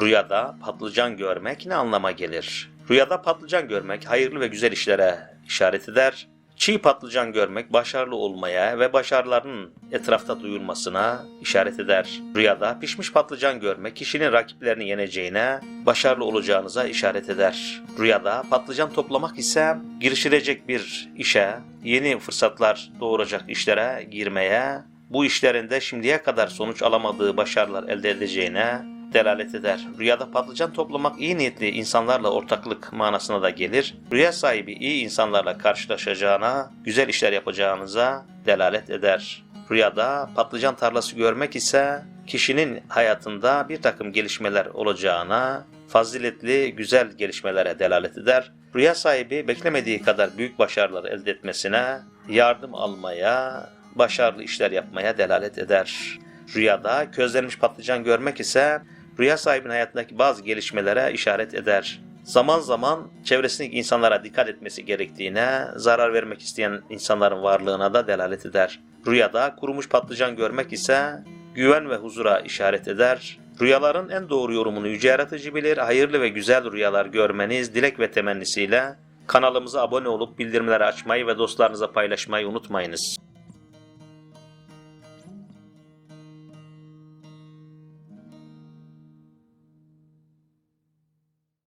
Rüyada patlıcan görmek ne anlama gelir? Rüyada patlıcan görmek hayırlı ve güzel işlere işaret eder. Çiğ patlıcan görmek başarılı olmaya ve başarılarının etrafta duyulmasına işaret eder. Rüyada pişmiş patlıcan görmek kişinin rakiplerini yeneceğine, başarılı olacağınıza işaret eder. Rüyada patlıcan toplamak ise girişilecek bir işe, yeni fırsatlar doğuracak işlere girmeye, bu işlerinde şimdiye kadar sonuç alamadığı başarılar elde edeceğine delalet eder. Rüyada patlıcan toplamak iyi niyetli insanlarla ortaklık manasına da gelir. Rüya sahibi iyi insanlarla karşılaşacağına, güzel işler yapacağınıza delalet eder. Rüyada patlıcan tarlası görmek ise kişinin hayatında bir takım gelişmeler olacağına, faziletli, güzel gelişmelere delalet eder. Rüya sahibi beklemediği kadar büyük başarılar elde etmesine, yardım almaya, başarılı işler yapmaya delalet eder. Rüyada közlenmiş patlıcan görmek ise rüya sahibinin hayatındaki bazı gelişmelere işaret eder. Zaman zaman çevresindeki insanlara dikkat etmesi gerektiğine, zarar vermek isteyen insanların varlığına da delalet eder. Rüyada kurumuş patlıcan görmek ise güven ve huzura işaret eder. Rüyaların en doğru yorumunu yüce yaratıcı bilir. Hayırlı ve güzel rüyalar görmeniz dilek ve temennisiyle kanalımıza abone olup bildirimleri açmayı ve dostlarınıza paylaşmayı unutmayınız.